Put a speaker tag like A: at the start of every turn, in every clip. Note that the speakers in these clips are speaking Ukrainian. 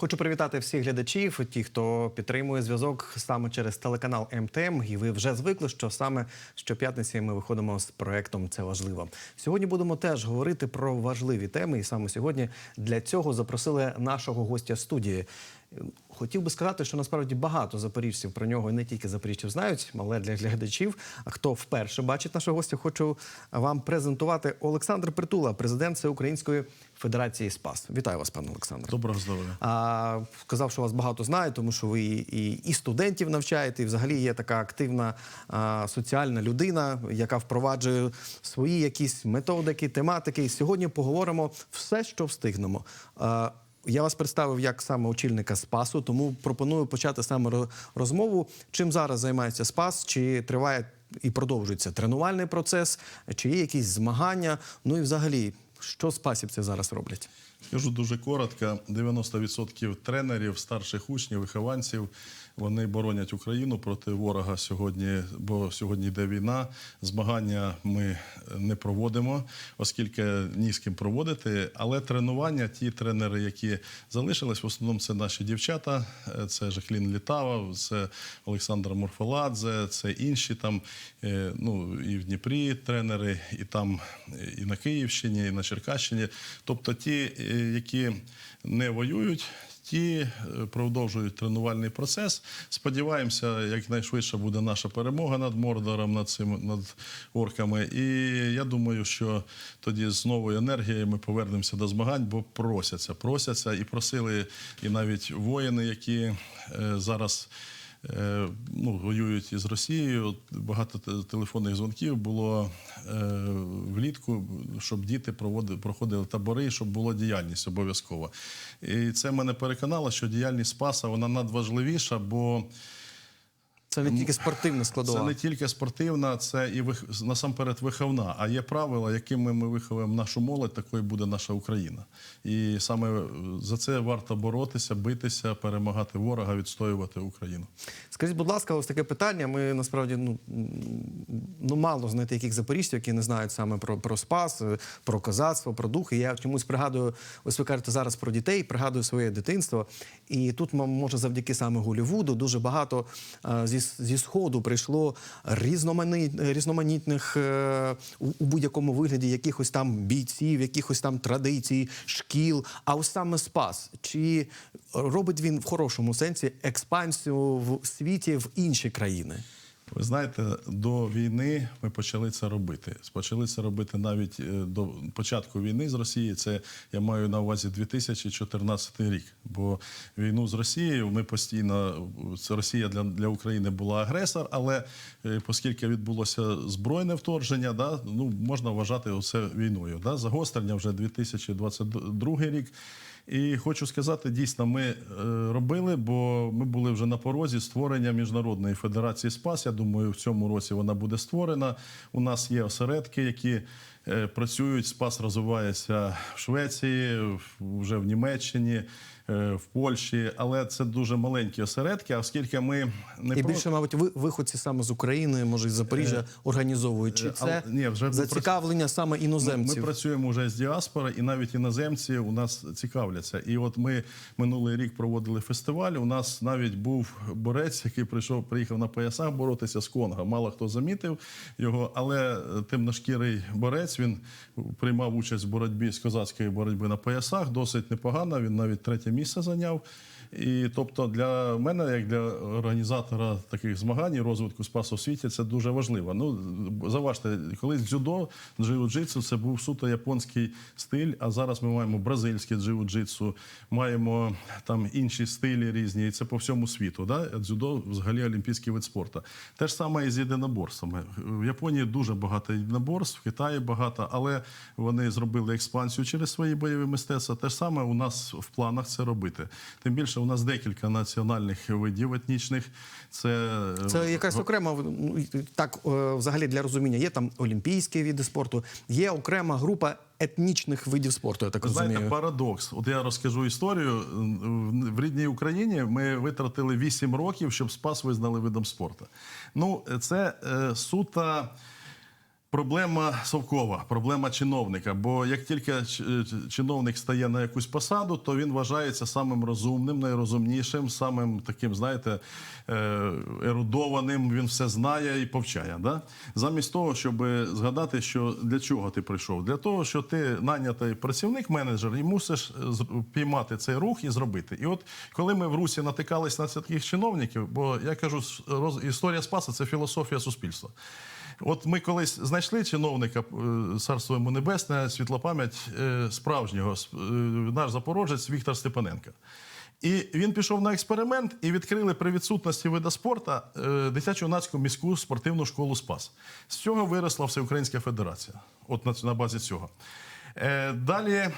A: Хочу привітати всіх глядачів, ті, хто підтримує зв'язок саме через телеканал МТМ. І ви вже звикли, що саме щоп'ятниці ми виходимо з проектом Це важливо. Сьогодні будемо теж говорити про важливі теми. І саме сьогодні для цього запросили нашого гостя студії. Хотів би сказати, що насправді багато запоріжців про нього і не тільки запоріжців знають, але для глядачів. А хто вперше бачить нашого гостя, хочу вам презентувати Олександр Притула, президент Всеукраїнської Федерації СПАС. Вітаю вас, пане Олександр.
B: Доброго здоров'я.
A: А, сказав, що вас багато знають, тому що ви і, і студентів навчаєте, і взагалі є така активна а, соціальна людина, яка впроваджує свої якісь методики, тематики. І сьогодні поговоримо все, що встигнемо. А, я вас представив як саме очільника Спасу, тому пропоную почати саме розмову. Чим зараз займається Спас? Чи триває і продовжується тренувальний процес, чи є якісь змагання? Ну і взагалі, що спасівці зараз роблять?
B: Скажу дуже коротко: 90% тренерів, старших учнів, вихованців вони боронять Україну проти ворога сьогодні, бо сьогодні йде війна. Змагання ми не проводимо, оскільки ні з ким проводити. Але тренування, ті тренери, які залишились, в основному це наші дівчата, е, це Жаклін Літава, це Олександр Морфоладзе, це інші там, е, ну і в Дніпрі тренери, і там е, і на Київщині, і на Черкащині. Тобто ті, е, які не воюють. Ті е, продовжують тренувальний процес. Сподіваємося, якнайшвидше буде наша перемога над Мордором, над цим над орками. І я думаю, що тоді з новою енергією ми повернемося до змагань, бо просяться, просяться і просили, і навіть воїни, які е, зараз. Е, Ну, воюють із Росією. Багато телефонних дзвонків було е, влітку, щоб діти проводили, проходили табори, щоб була діяльність обов'язково. І це мене переконало, що діяльність Спаса вона надважливіша, бо
A: Це не тільки спортивна складова.
B: це не тільки спортивна, це і вих... насамперед виховна. А є правила, якими ми виховуємо нашу молодь, такою буде наша Україна. І саме за це варто боротися, битися, перемагати ворога, відстоювати Україну.
A: Скажіть, будь ласка, ось таке питання. Ми насправді ну, ну мало знайти яких запоріжців, які не знають саме про, про спас, е, про козацтво, про дух. Я чомусь пригадую, ось ви кажете зараз про дітей, пригадую своє дитинство. І тут, може, завдяки саме Голлівуду дуже багато е, зі, зі сходу прийшло різноманит, різноманітних е, у, у будь-якому вигляді якихось там бійців, якихось там традицій, шкіл. А ось саме спас. Чи робить він в хорошому сенсі експансію в світі в інші країни?
B: Ви знаєте, до війни ми почали це робити. Почали це робити навіть е, до початку війни з Росією. Це я маю на увазі 2014 рік. Бо війну з Росією ми постійно це Росія для, для України була агресор, але е, оскільки відбулося збройне вторження, да, ну можна вважати це війною. Да, загострення вже 2022 рік. І хочу сказати, дійсно, ми е, робили, бо ми були вже на порозі створення міжнародної федерації СПАС. Я думаю, в цьому році вона буде створена. У нас є осередки, які е, працюють. СПАС розвивається в Швеції, вже в Німеччині, в Польщі, але це дуже маленькі осередки. А оскільки ми не
A: І
B: про-
A: більше, мабуть, ви, виходці саме з України, може, з Запоріжжя організовують. Чи
B: е,
A: це
B: але- ні, вже ми
A: зацікавлення саме
B: Ми, ми працюємо вже з діаспори, і навіть іноземці у нас цікавляться. І от ми минулий рік проводили фестиваль. У нас навіть був борець, який прийшов, приїхав на поясах боротися з Конго. Мало хто замітив його, але е, темношкірий борець він приймав участь в боротьбі з козацької боротьби на поясах. Досить непогано. Він навіть третє місце зайняв. І тобто для мене, як для організатора таких змагань розвитку спасу в світі, це дуже важливо. Ну заважте, колись дзюдо, джиу-джитсу це був суто японський стиль. А зараз ми маємо бразильське джиу-джитсу, маємо там інші стилі різні, і це по всьому світу. Да? Дзюдо взагалі олімпійський вид спорту. Те ж саме і з єдиноборствами. В Японії дуже багато єдиноборств, в Китаї багато, але вони зробили експансію через свої бойові мистецтва. Те ж саме у нас в планах це робити. Тим більше у нас декілька національних видів етнічних. Це, е,
A: Це якась окрема ну, так е, взагалі для розуміння. Є там олімпійські види спорту, є окрема група етнічних видів спорту. Я так
B: Ви знаєте, парадокс. От я розкажу історію. В рідній Україні ми витратили 8 років, щоб спас визнали видом спорту. Ну, це е, суто Проблема совкова, проблема чиновника. Бо як тільки ч- ч- чиновник стає на якусь посаду, то він вважається самим розумним, найрозумнішим, самим таким, знаєте, е, ерудованим. Він все знає і повчає. Да? Замість того, щоб згадати, що для чого ти прийшов? Для того, що ти нанятий працівник, менеджер, і мусиш е, піймати цей рух і зробити. І от коли ми в Русі натикались на таких чиновників, бо я кажу, історія Спаса це філософія суспільства. От ми колись знайшли чиновника е, царство йому небесне, світла пам'ять е, справжнього, е, наш запорожець Віктор Степаненко. І він пішов на експеримент і відкрили при відсутності вида спорту дитячу дитячо-юнацьку міську спортивну школу Спас. З цього виросла Всеукраїнська федерація. От на базі цього. Е, Далі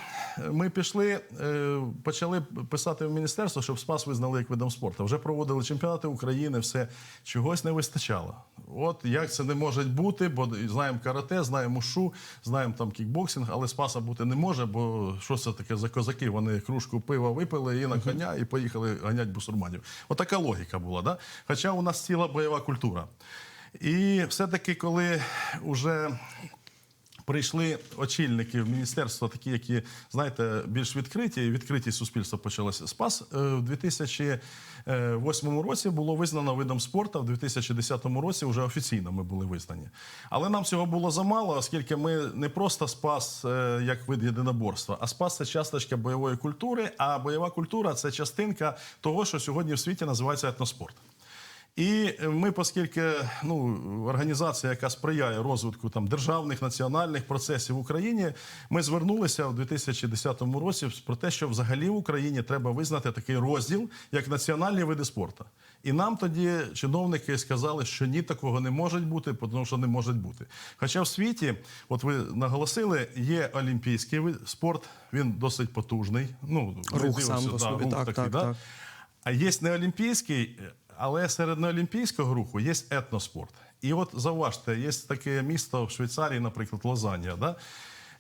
B: ми пішли, е, почали писати в міністерство, щоб спас визнали як видом спорту. Вже проводили чемпіонати України, все чогось не вистачало. От як це не може бути, бо знаємо карате, знаємо шу, знаємо там кікбоксинг, але спаса бути не може, бо що це таке за козаки? Вони кружку пива випили і на коня, і поїхали ганять бусурманів. Отака логіка була. Да? Хоча у нас ціла бойова культура. І все-таки, коли вже прийшли очільники в міністерство, такі, які знаєте, більш відкриті, і відкритість суспільства почалася. Спас е, в 2008 році було визнано видом спорту. В 2010 році вже офіційно ми були визнані. Але нам цього було замало, оскільки ми не просто спас е, як вид єдиноборства, а спас це часточка бойової культури. А бойова культура це частинка того, що сьогодні в світі називається етноспорт. І ми, оскільки ну, організація, яка сприяє розвитку там державних національних процесів в Україні, ми звернулися в 2010 році про те, що взагалі в Україні треба визнати такий розділ як національні види спорту. І нам тоді чиновники сказали, що ні, такого не може бути, тому що не може бути. Хоча в світі, от ви наголосили, є олімпійський спорт, він досить потужний. Ну,
A: Рух сам
B: да,
A: собі,
B: рух
A: так,
B: такий,
A: так,
B: да?
A: так.
B: А є неолімпійський, але серед неолімпійського руху є етноспорт. І от зауважте, є таке місто в Швейцарії, наприклад, Лозанія. Да?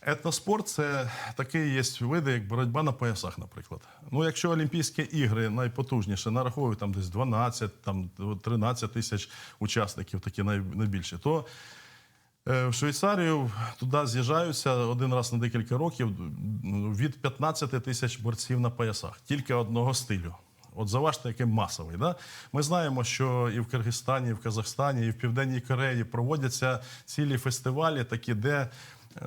B: Етноспорт це такий є види, як боротьба на поясах, наприклад. Ну, якщо Олімпійські ігри найпотужніше нараховують там десь 12, там 13 тисяч учасників, такі най- найбільші, то Е, В Швейцарію туди з'їжджаються один раз на декілька років від 15 тисяч борців на поясах, тільки одного стилю. От заважте, який масовий. Да? Ми знаємо, що і в Киргизстані, і в Казахстані, і в Південній Кореї проводяться цілі фестивалі, такі, де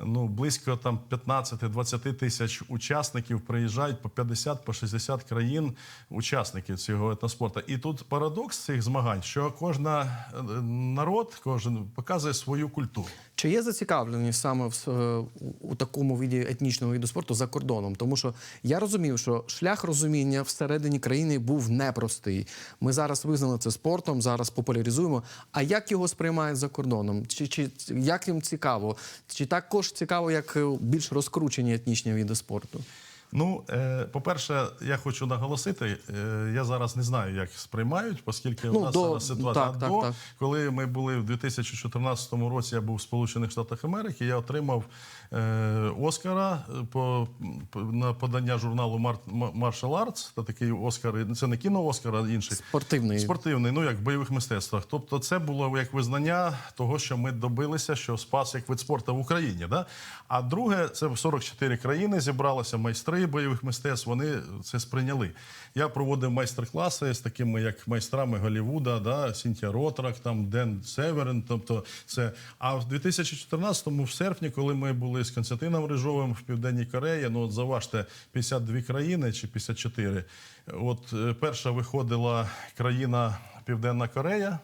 B: ну, близько там 15-20 тисяч учасників приїжджають по 50 по 60 країн учасників цього етноспорту. І тут парадокс цих змагань, що кожна е, народ, кожен показує свою культуру.
A: Чи є зацікавленість саме в, е, у- у такому віді етнічного віду спорту за кордоном? Тому що я розумів, що шлях розуміння всередині країни був непростий. Ми зараз визнали це спортом, зараз популяризуємо. А як його сприймають за кордоном? Чи, чи як їм цікаво? Чи також цікаво, як е, більш розкручені етнічні віди спорту?
B: Ну, е, по-перше, я хочу наголосити, е, я зараз не знаю, як сприймають, оскільки
A: Ну,
B: у нас
A: до-
B: зараз ситуація
A: так, так,
B: до,
A: так.
B: коли ми були в 2014 році, я був в Сполучених Штатах Америки, я отримав Оскара е, по, по- на подання журналу Martial Arts, це такий Оскар, це не кіно Оскар, а інший.
A: Спортивний.
B: Спортивний, ну як в бойових мистецтвах. Тобто, це було як визнання того, що ми добилися, що спас як вид спорту в Україні. Да? А друге, це 44 країни зібралися майстри бойових мистецтв. Вони це сприйняли. Я проводив майстер-класи з такими як майстрами Голлівуда, да? Сінтія Ротрак, там Ден Северен. Тобто, це а в 2014-му, в серпні, коли ми були з Константином Рижовим в Південній Кореї, ну от заважте 52 країни чи 54. От е, перша виходила країна Південна Корея.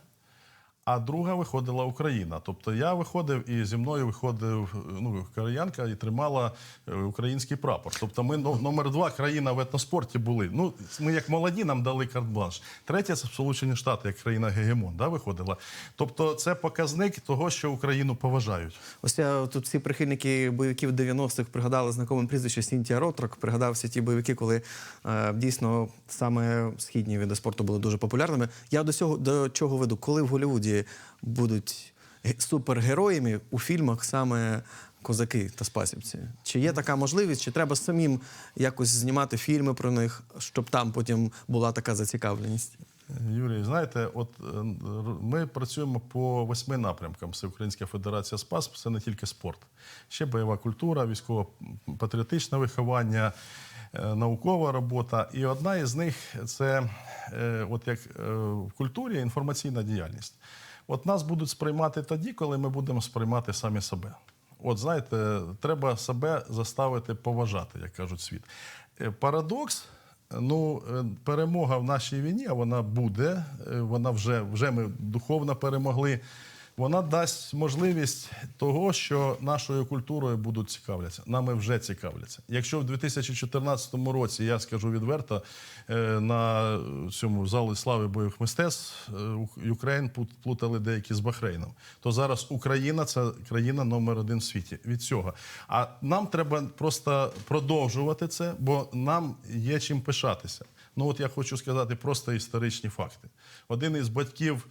B: А друга виходила Україна. Тобто я виходив і зі мною виходив ну, кореянка і тримала е, український прапор. Тобто ми но- номер два країна в етноспорті були. Ну, ми як молоді нам дали карт-бланш. Третя це Сполучені Штати, як країна Гегемон, да, виходила. Тобто це показник того, що Україну поважають.
A: Ось я тут всі прихильники бойовиків 90-х пригадали знакоме прізвище Сінтія Ротрок. Пригадався ті бойовики, коли е, дійсно саме східні види спорту були дуже популярними. Я до цього до чого веду, коли в Голлівуді будуть супергероями у фільмах саме козаки та спасівці. Чи є така можливість, чи треба самим якось знімати фільми про них, щоб там потім була така зацікавленість?
B: Юрій, знаєте, от е, ми працюємо по восьми напрямкам. Всеукраїнська Федерація СПАС це не тільки спорт, ще бойова культура, військово-патріотичне виховання, е, наукова робота. І одна із них це е, от як в культурі інформаційна діяльність. От нас будуть сприймати тоді, коли ми будемо сприймати самі себе. От знаєте, треба себе заставити поважати, як кажуть світ. Е, Парадокс. Ну, е, перемога в нашій війні, а вона буде. е, Вона вже, вже ми духовно перемогли. Вона дасть можливість того, що нашою культурою будуть цікавляться. Нами вже цікавляться. Якщо в 2014 році, я скажу відверто, е, на цьому залі слави бойових мистецтв е, Україн плутали деякі з Бахрейном, то зараз Україна це країна номер один в світі від цього. А нам треба просто продовжувати це, бо нам є чим пишатися. Ну от я хочу сказати просто історичні факти. Один із батьків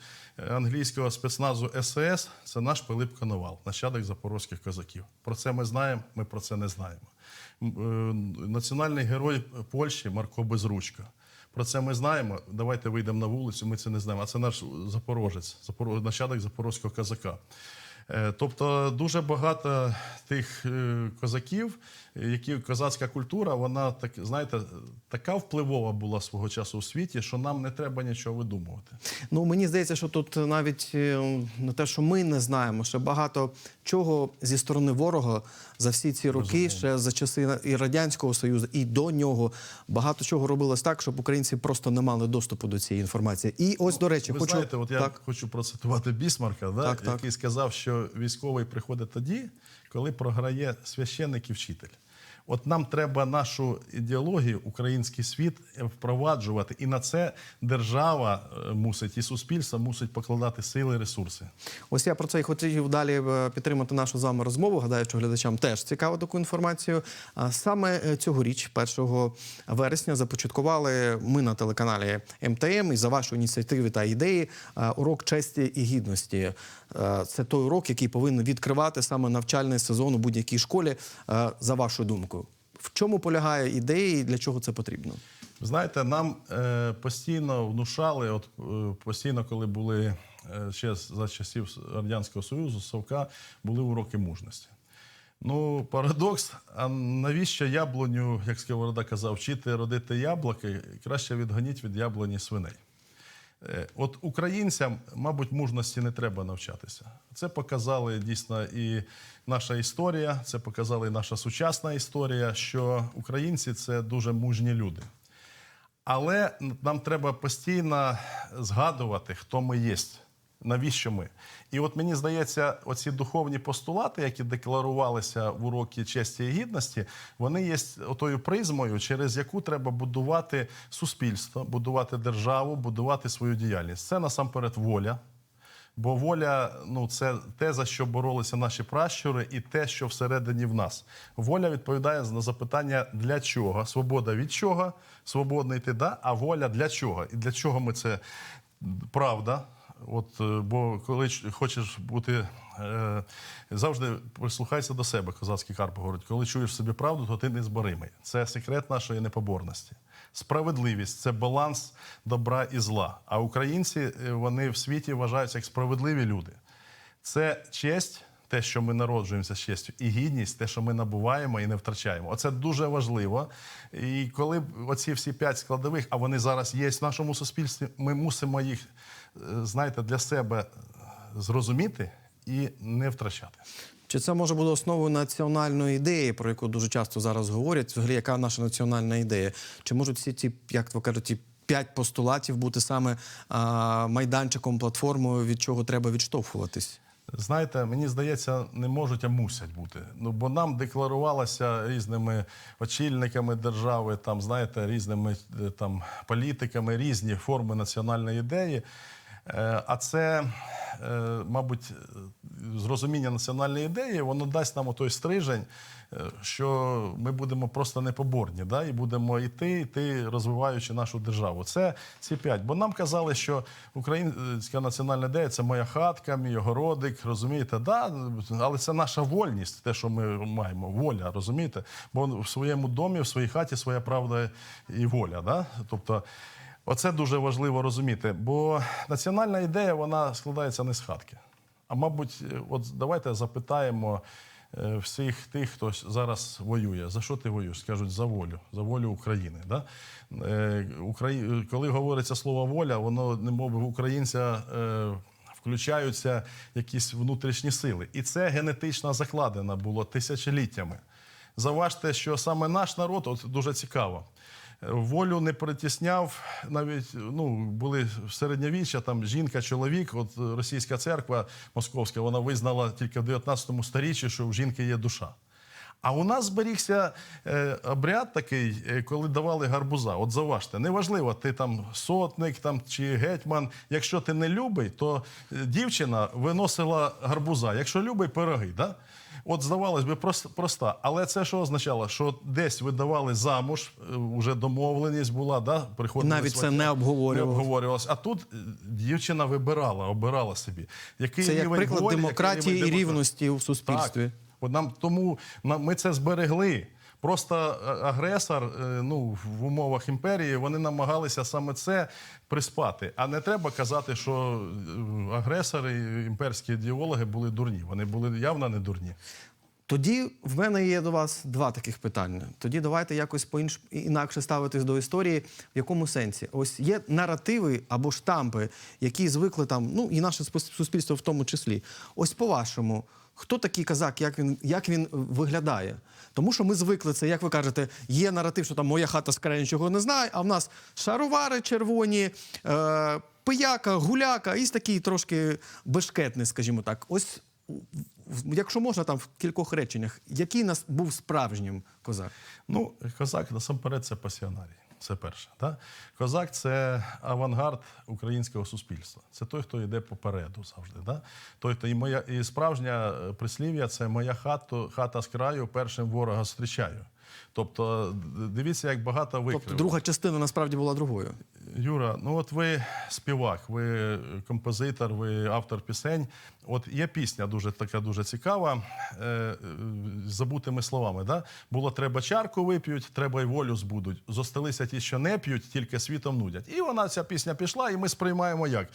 B: англійського спецназу СС це наш Пилип Коновал, нащадок запорозьких козаків. Про це ми знаємо, ми про це не знаємо. Е, Національний герой Польщі Марко Безручка. Про це ми знаємо. Давайте вийдемо на вулицю. Ми це не знаємо. А це наш запорожець, запоро- нащадок запорозького козака. Е, Тобто дуже багато тих е, козаків, які козацька культура, вона так знаєте, така впливова була свого часу у світі, що нам не треба нічого видумувати.
A: Ну мені здається, що тут навіть е, не те, що ми не знаємо, що багато чого зі сторони ворога за всі ці роки, ще за часи і радянського союзу, і до нього багато чого робилось так, щоб українці просто не мали доступу до цієї інформації. І ось до речі,
B: Ви
A: хочу
B: знаєте, от я
A: так.
B: хочу процитувати Бісмарка, да,
A: Так, так.
B: сказав, що військовий приходить тоді, коли програє священник і вчитель. От нам треба нашу ідеологію, український світ е, впроваджувати, і на це держава е, мусить і суспільство мусить покладати сили, ресурси.
A: Ось я про це і хотів далі е, підтримати нашу з вами розмову. Гадаю, що глядачам теж цікаво таку інформацію. Саме цьогоріч, 1 вересня, започаткували ми на телеканалі МТМ і за вашу ініціативи та ідеї урок честі і гідності. Е, Це той урок, який повинен відкривати саме навчальний сезон у будь-якій школі. е, За вашою думкою, в чому полягає ідея і для чого це потрібно?
B: Знаєте, нам е, постійно внушали, от постійно, коли були ще за часів Радянського Союзу, Совка, були уроки мужності. Ну, парадокс, а навіщо яблуню, як Сковорода казав, вчити родити яблуки, краще відгоніть від яблуні свиней. Е, От українцям, мабуть, мужності не треба навчатися. Це показали дійсно і наша історія, це показала і наша сучасна історія, що українці це дуже мужні люди. Але нам треба постійно згадувати, хто ми є, навіщо ми. І от мені здається, оці духовні постулати, які декларувалися в урокі честі і гідності, вони є отою призмою, через яку треба будувати суспільство, будувати державу, будувати свою діяльність. Це насамперед воля. Бо воля ну це те, за що боролися наші пращури, і те, що всередині в нас. Воля відповідає на запитання для чого? Свобода від чого? Свободний ти да, а воля для чого? І для чого ми це правда? От, е, бо коли хочеш бути е, завжди прислухайся до себе, козацький Карп говорить. Коли чуєш собі правду, то ти незборимий. Це секрет нашої непоборності. Справедливість це баланс добра і зла. А українці е, вони в світі вважаються як справедливі люди. Це честь, те, що ми народжуємося з честю, і гідність, те, що ми набуваємо і не втрачаємо. Оце дуже важливо. І коли оці всі п'ять складових, а вони зараз є в нашому суспільстві, ми мусимо їх, знаєте, для себе зрозуміти і не втрачати.
A: Чи це може бути основою національної ідеї, про яку дуже часто зараз говорять? Взагалі, яка наша національна ідея? Чи можуть всі ці, як то кажуть, ті п'ять постулатів бути саме а, майданчиком, платформою, від чого треба відштовхуватись?
B: Знаєте, мені здається, не можуть, а мусять бути. Ну бо нам декларувалося різними очільниками держави, там знаєте, різними е, там політиками, різні форми національної ідеї. Е, А це, е, мабуть, зрозуміння національної ідеї, воно дасть нам той стрижень, е, що ми будемо просто непоборні, да? і будемо йти, йти, розвиваючи нашу державу. Це ці п'ять. Бо нам казали, що українська національна ідея це моя хатка, мій огородик, розумієте? Да? Але це наша вольність, те, що ми маємо, воля, розумієте? Бо в своєму домі, в своїй хаті своя правда і воля. Да? Тобто, Оце дуже важливо розуміти, бо національна ідея вона складається не з хатки. А мабуть, е, от давайте запитаємо е, всіх тих, хто зараз воює. За що ти воюєш? Скажуть за волю, за волю України. Да? Е. Коли говориться слово воля, воно немов в українця. Включаються якісь внутрішні сили. І це генетично закладено було тисячоліттями. Заважте, що саме наш народ, от дуже цікаво, волю не притісняв. Навіть ну були середньовіччя, там жінка, чоловік. От російська церква московська, вона визнала тільки в 19 сторіччі, що в жінки є душа. А у нас зберігся е, обряд такий, е, коли давали гарбуза. От заважте, неважливо, ти там сотник там, чи гетьман. Якщо ти не любий, то е, дівчина виносила гарбуза. Якщо любий, пироги. Да? От здавалось би, прос- проста. Але це що означало? Що десь видавали замуж, е, вже домовленість була, да? приходили
A: Навіть це не обговорювалося.
B: не
A: обговорювалось.
B: А тут е, дівчина вибирала, обирала собі. Який
A: Це як приклад
B: волі,
A: демократії
B: який
A: і рівності у суспільстві.
B: Так. От нам тому нам- ми це зберегли. Просто е, агресор, е, ну в умовах імперії, вони намагалися саме це приспати. А не треба казати, що е, агресори, імперські ідеологи були дурні. Вони були явно не дурні.
A: Тоді в мене є до вас два таких питання. Тоді давайте якось по-інш... інакше ставитись до історії. В якому сенсі? Ось є наративи або штампи, які звикли там, ну і наше суспільство в тому числі. Ось по-вашому, хто такий казак, як він, як він виглядає? Тому що ми звикли це, як ви кажете, є наратив, що там моя хата з краю нічого не знає, а в нас шаровари червоні, е, пияка, гуляка і такий трошки бешкетний, скажімо так. Ось якщо можна, там в кількох реченнях, який нас був справжнім козак?
B: Ну, козак насамперед це пасіонарій. Це перше. Да? Козак це авангард українського суспільства. Це той, хто йде попереду завжди. Да? Той, хто і моя і справжня е, прислів'я це моя хата, хата з краю, першим ворога зустрічаю. Тобто, дивіться, як багато викривів.
A: Тобто друга частина насправді була другою.
B: Юра, ну от ви співак, ви композитор, ви автор пісень. От є пісня дуже така дуже цікава, е, е, з забутими словами. Да? Було треба чарку вип'ють, треба й волю збудуть. Зосталися ті, що не п'ють, тільки світом нудять. І вона ця пісня пішла, і ми сприймаємо як.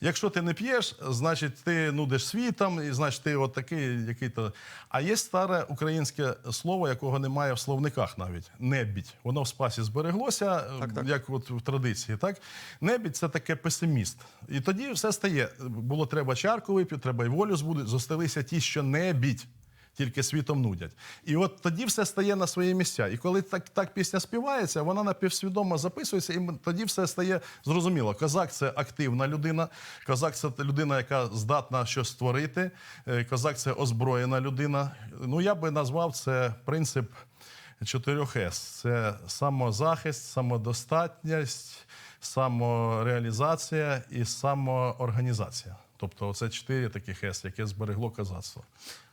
B: Якщо ти не п'єш, значить ти нудиш світом, і значить ти от такий, який то. А є старе українське слово, якого немає в словниках навіть небідь. Воно в спасі збереглося,
A: Так, так.
B: як от в традиції, так? Небідь це таке песиміст. І тоді все стає. Було треба чарку вип'ю, треба й волю збудуть. Зосталися ті, що небідь. Тільки світом нудять. І от тоді все стає на свої місця. І коли так, так пісня співається, вона напівсвідомо записується, і тоді все стає зрозуміло. Козак це активна людина, козак це людина, яка здатна щось створити. е, Козак це озброєна людина. Ну я би назвав це принцип чотирьох С: це самозахист, самодостатність, самореалізація і самоорганізація. Тобто, це чотири таких С, яке зберегло козацтво.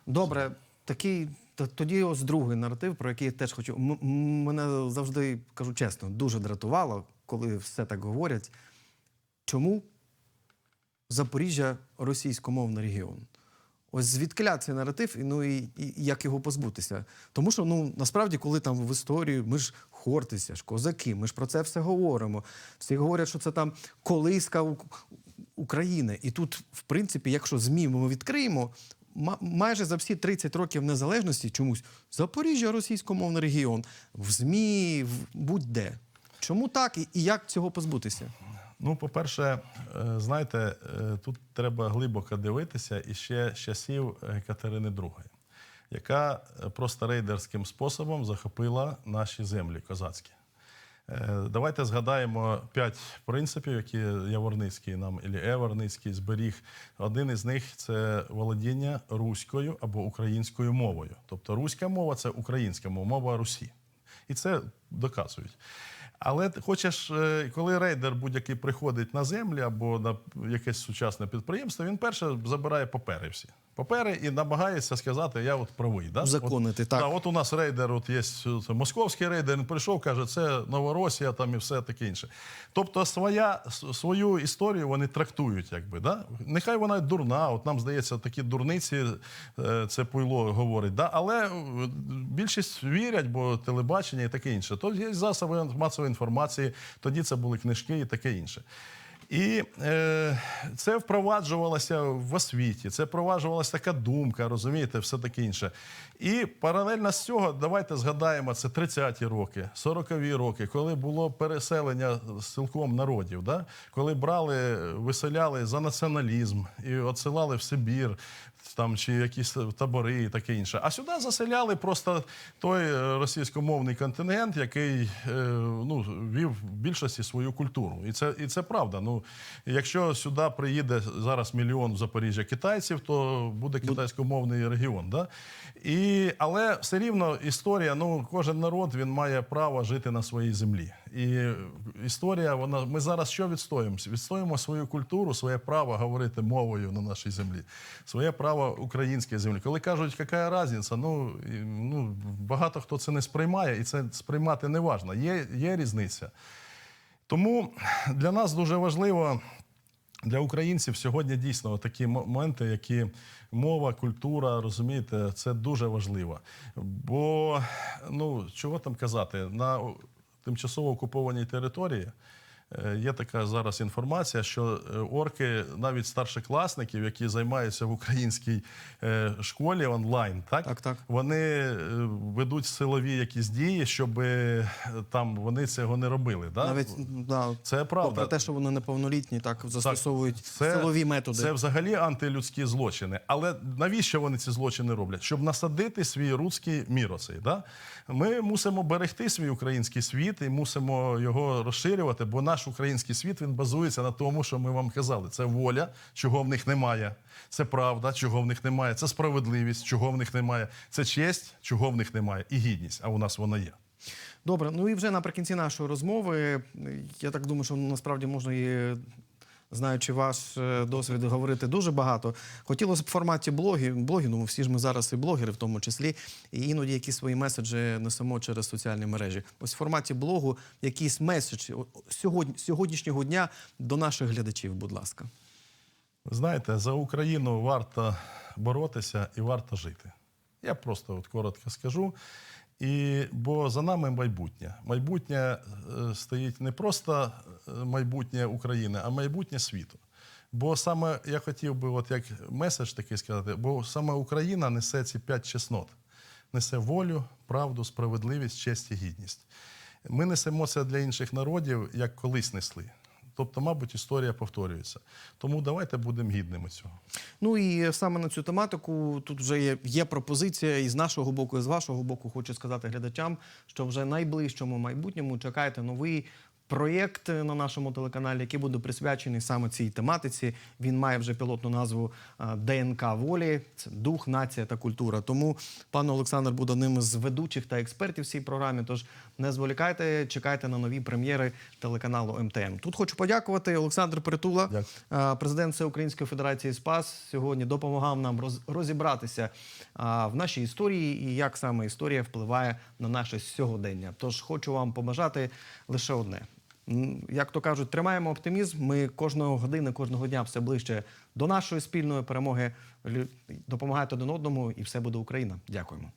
A: Добре, такий тоді ось другий наратив, про який я теж хочу. М- мене завжди кажу чесно, дуже дратувало, коли все так говорять. Чому Запоріжжя російськомовний регіон? Ось звідкля цей наратив, і, ну і, і як його позбутися? Тому що ну насправді, коли там в історії ми ж хортися, ж козаки, ми ж про це все говоримо. Всі говорять, що це там колиска України. І тут, в принципі, якщо ЗМІ ми відкриємо, ма- майже за всі 30 років незалежності чомусь Запоріжжя російськомовний регіон, в ЗМІ, в будь-де. Чому так і, і як цього позбутися?
B: Ну, по-перше, е, знаєте, е, тут треба глибоко дивитися і ще з часів е, Катерини II, яка просто рейдерським способом захопила наші землі козацькі. Давайте згадаємо п'ять принципів, які Яворницький нам і Еворницький зберіг. Один із них це володіння руською або українською мовою. Тобто руська мова це українська мова, мова Русі. І це доказують. Але ти хочеш, е, коли рейдер будь-який приходить на землі або на якесь сучасне підприємство, він перше забирає папери всі. Папери і намагається сказати, я от правий. Да?
A: Узаконити,
B: от,
A: так.
B: Да, от у нас рейдер, от є це московський рейдер, він прийшов, каже, це Новоросія там і все таке інше. Тобто своя, свою історію вони трактують, якби. Да? Нехай вона дурна, от нам здається, такі дурниці е, це пуйло говорить. Да? Але е, більшість вірять, бо телебачення і таке інше. То є засоби масової інформації. Тоді це були книжки і таке інше. І е, це впроваджувалося в освіті, це впроваджувалася така думка, розумієте, все таке інше. І паралельно з цього, давайте згадаємо, це 30-ті роки, 40-ві роки, коли було переселення цілком народів, да? коли брали, виселяли за націоналізм і відсилали в Сибір, там чи якісь табори і таке інше. А сюди заселяли просто той е, російськомовний контингент, який е, ну, вів в більшості свою культуру. І це, і це правда. Ну, якщо сюди приїде зараз мільйон в Запоріжжя китайців, то буде китайськомовний регіон. Да? І, але все рівно історія, ну, кожен народ він має право жити на своїй землі. І історія, вона ми зараз що відстоюємо? Відстоюємо свою культуру, своє право говорити мовою на нашій землі, своє право української землі. Коли кажуть, яка різниця, ну, ну багато хто це не сприймає, і це сприймати не важливо. Є, є різниця. Тому для нас дуже важливо. Для українців сьогодні дійсно такі моменти, які мова, культура, розумієте, це дуже важливо. Бо ну чого там казати, на тимчасово окупованій території є така зараз інформація, що е, орки, навіть старшокласників, які займаються в українській е, школі онлайн, так,
A: Так, так.
B: вони е, ведуть силові якісь дії, щоб е, там вони цього не робили. Да?
A: Навіть да,
B: Це правда.
A: Попри те, що вони неповнолітні, так застосовують
B: Це-
A: силові методи.
B: Це взагалі антилюдські злочини. Але навіщо вони ці злочини роблять? Щоб насадити свій руський мір оцей. Да? Ми мусимо берегти свій український світ і мусимо його розширювати, бо наш український світ він базується на тому, що ми вам казали. Це воля, чого в них немає. Це правда, чого в них немає. Це справедливість, чого в них немає. Це честь, чого в них немає, і гідність. А у нас вона є.
A: Добре, ну і вже наприкінці нашої розмови, я так думаю, що насправді можна і. Знаючи ваш е, досвід, говорити дуже багато. Хотілося б в форматі блогів, блогів, ну всі ж ми зараз і блогери, в тому числі, і іноді якісь свої меседжі несемо через соціальні мережі. Ось в форматі блогу якийсь меседж сьогодні, сьогоднішнього дня до наших глядачів, будь ласка.
B: Знаєте, за Україну варто боротися і варто жити. Я просто от коротко скажу. І, бо за нами майбутнє. Майбутнє е, стоїть не просто е, майбутнє України, а майбутнє світу. Бо саме я хотів би, от як меседж такий сказати, бо саме Україна несе ці п'ять чеснот: несе волю, правду, справедливість, честь і гідність. Ми несемо це для інших народів, як колись несли. Тобто, мабуть, історія повторюється. Тому давайте будемо гідними цього.
A: Ну і саме на цю тематику тут вже є, є пропозиція і з нашого боку, і з вашого боку. Хочу сказати глядачам, що вже найближчому майбутньому чекайте новий. Проєкт на нашому телеканалі, який буде присвячений саме цій тематиці, він має вже пілотну назву е, ДНК волі. Це дух, нація та культура. Тому пан Олександр буде одним із ведучих та експертів в цій програмі. Тож не зволікайте, чекайте на нові прем'єри телеканалу МТМ. Тут хочу подякувати Олександр Притула,
B: Дякую.
A: Е, президент Всеукраїнської Федерації СПАС сьогодні допомагав нам роз- розібратися в нашій історії і як саме історія впливає на наше сьогодення. Тож хочу вам побажати лише одне. Як то кажуть, тримаємо оптимізм. Ми кожного години, кожного дня все ближче до нашої спільної перемоги. Допомагайте один одному, і все буде Україна. Дякуємо.